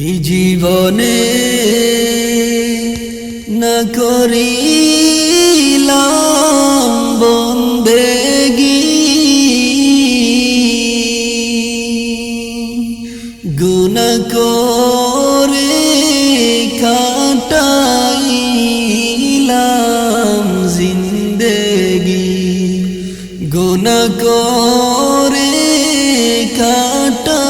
এই জীবনে না করিলাম বন্দেগি গুণ করে গুণ করে কাটাইলাম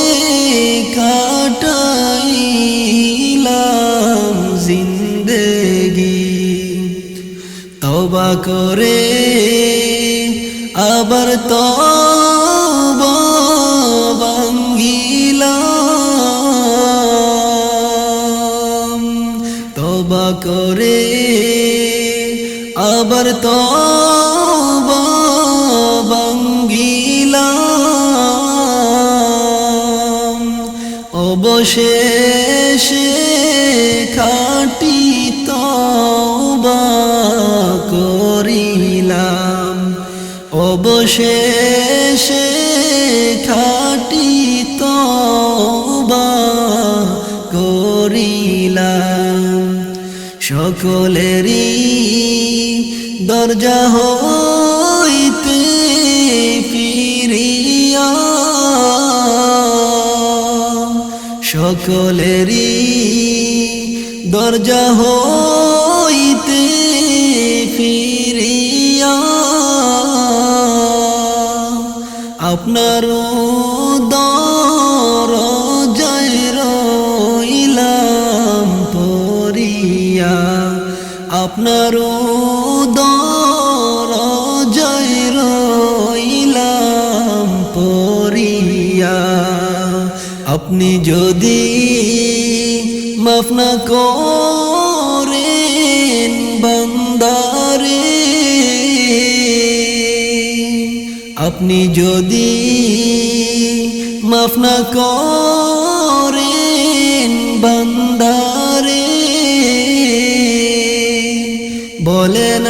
করে আবার ভাঙ্গিলাম। তবা করে আবার ভাঙ্গিলাম। অবশেষে অবশেষে খাটি তবা করিলাম। সকলেরই দরজা হইতে ফিরিয়া। সকলেরই দরজা হইতে ফিরিয়া। আপনার দরজায় রইলাম পরিয়া। আপনার দরজায় রইলাম পরিয়া। আপনি যদি মাফ না করেন বান্দারে আপনি যদি মাফ না করেন বান্দারে বলেন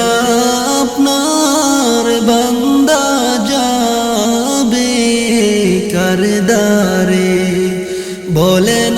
আপনার বান্দা যাবে করদারে বলেন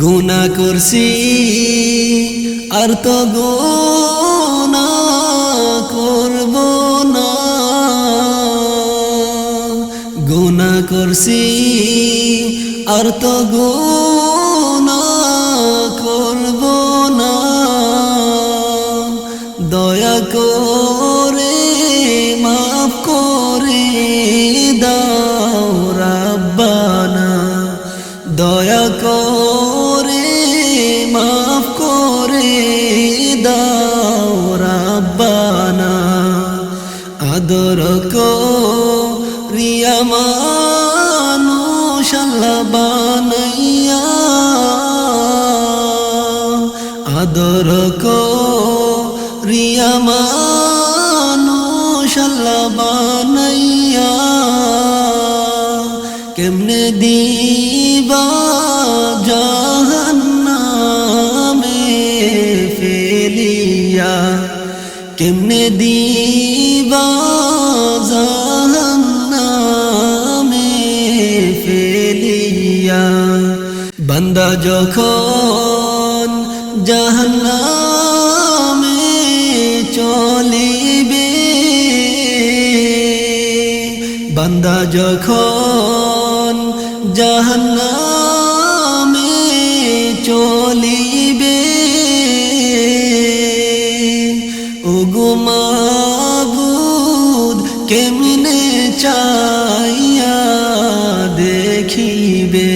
গুণা করছি, আর তো গুণা করব না। গুণা করছি, আর তো গুণা করব না। দয়া করে মাফ করে। আদর রিয়া মানুষ আল্লাহ আদর রিয়া মানুষ আল্লাহ কেমনে দিবা জাহান্নামে ফেলিয়া? কেমনে দিবা জাহান্নামে ফেলিয়া। বান্দা যখন জাহান্নামে চলিবে বান্দা যখন জাহান্নামে চলিবে দেখিবে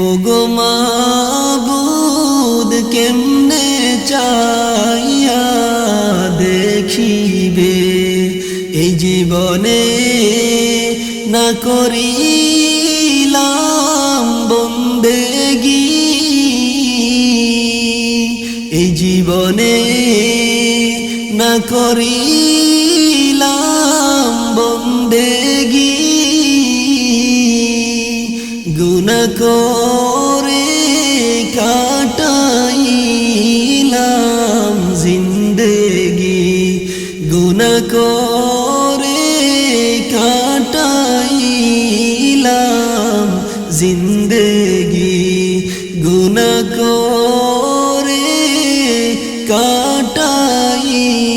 ওগো মাবুদ, কেমনে চাইয়া দেখিবে? এই জীবনে না বন্দেগী এই জীবনে না করিলাম বন্দেগি করে কাটাইলাম জিন্দেগি। গুনা করে কাটাইলাম জিন্দেগি। গুনা করে জিন্দেগি